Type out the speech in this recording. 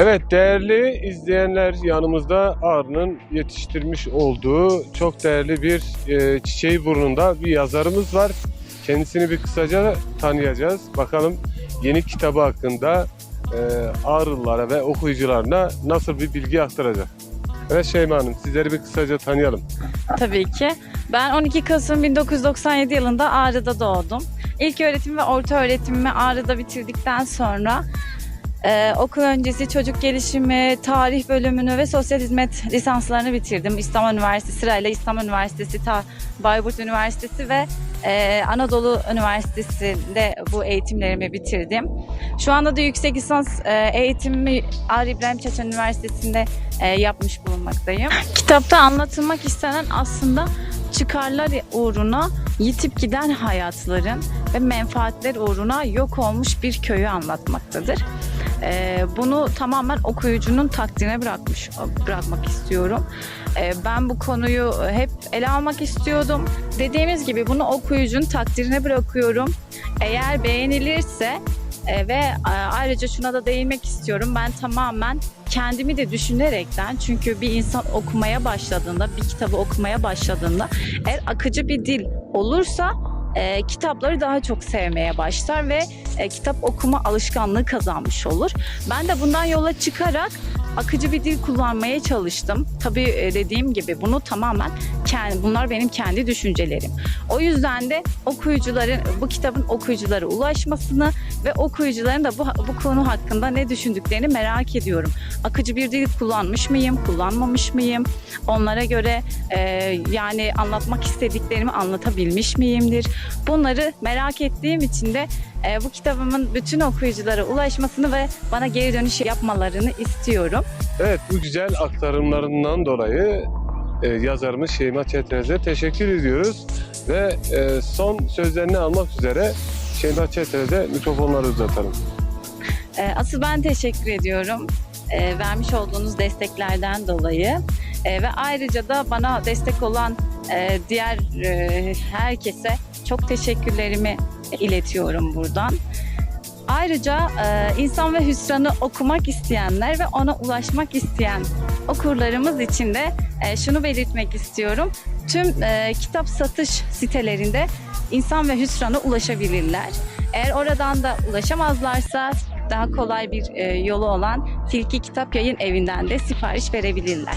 Evet değerli izleyenler yanımızda Ağrı'nın yetiştirmiş olduğu çok değerli bir e, çiçeği burnunda bir yazarımız var. Kendisini bir kısaca tanıyacağız. Bakalım yeni kitabı hakkında e, Ağrılılara ve okuyucularına nasıl bir bilgi aktaracak. Evet Şeyma Hanım sizleri bir kısaca tanıyalım. Tabii ki. Ben 12 Kasım 1997 yılında Ağrı'da doğdum. İlk öğretim ve orta öğretimimi Ağrı'da bitirdikten sonra e, okul öncesi çocuk gelişimi, tarih bölümünü ve sosyal hizmet lisanslarını bitirdim. İstanbul Üniversitesi sırayla İstanbul Üniversitesi, Ta Bayburt Üniversitesi ve e, Anadolu Üniversitesi'nde bu eğitimlerimi bitirdim. Şu anda da yüksek lisans e, eğitimimi Ağrı İbrahim Çeçen Üniversitesi'nde e, yapmış bulunmaktayım. Kitapta anlatılmak istenen aslında çıkarlar uğruna yitip giden hayatların ve menfaatler uğruna yok olmuş bir köyü anlatmaktadır. Ee, bunu tamamen okuyucunun takdirine bırakmış bırakmak istiyorum. Ee, ben bu konuyu hep ele almak istiyordum. Dediğimiz gibi bunu okuyucunun takdirine bırakıyorum. Eğer beğenilirse e, ve e, ayrıca şuna da değinmek istiyorum. Ben tamamen kendimi de düşünerekten çünkü bir insan okumaya başladığında, bir kitabı okumaya başladığında eğer akıcı bir dil olursa e, kitapları daha çok sevmeye başlar ve e, kitap okuma alışkanlığı kazanmış olur. Ben de bundan yola çıkarak akıcı bir dil kullanmaya çalıştım. Tabii e, dediğim gibi bunu tamamen kendi, bunlar benim kendi düşüncelerim. O yüzden de okuyucuların bu kitabın okuyuculara ulaşmasını ve okuyucuların da bu, bu konu hakkında ne düşündüklerini merak ediyorum. Akıcı bir dil kullanmış mıyım, kullanmamış mıyım? Onlara göre e, yani anlatmak istediklerimi anlatabilmiş miyimdir? Bunları merak ettiğim için de e, bu kitabımın bütün okuyuculara ulaşmasını ve bana geri dönüş yapmalarını istiyorum. Evet bu güzel aktarımlarından dolayı e, yazarımız Şeyma Çetrez'e teşekkür ediyoruz. Ve e, son sözlerini almak üzere Şeyma Çetrez'e mikrofonları uzatalım. E, asıl ben teşekkür ediyorum e, vermiş olduğunuz desteklerden dolayı E, ve ayrıca da bana destek olan e, diğer e, herkese çok teşekkürlerimi iletiyorum buradan. Ayrıca e, İnsan ve Hüsran'ı okumak isteyenler ve ona ulaşmak isteyen okurlarımız için de e, şunu belirtmek istiyorum. Tüm e, kitap satış sitelerinde İnsan ve Hüsran'a ulaşabilirler. Eğer oradan da ulaşamazlarsa daha kolay bir e, yolu olan Tilki Kitap Yayın Evi'nden de sipariş verebilirler.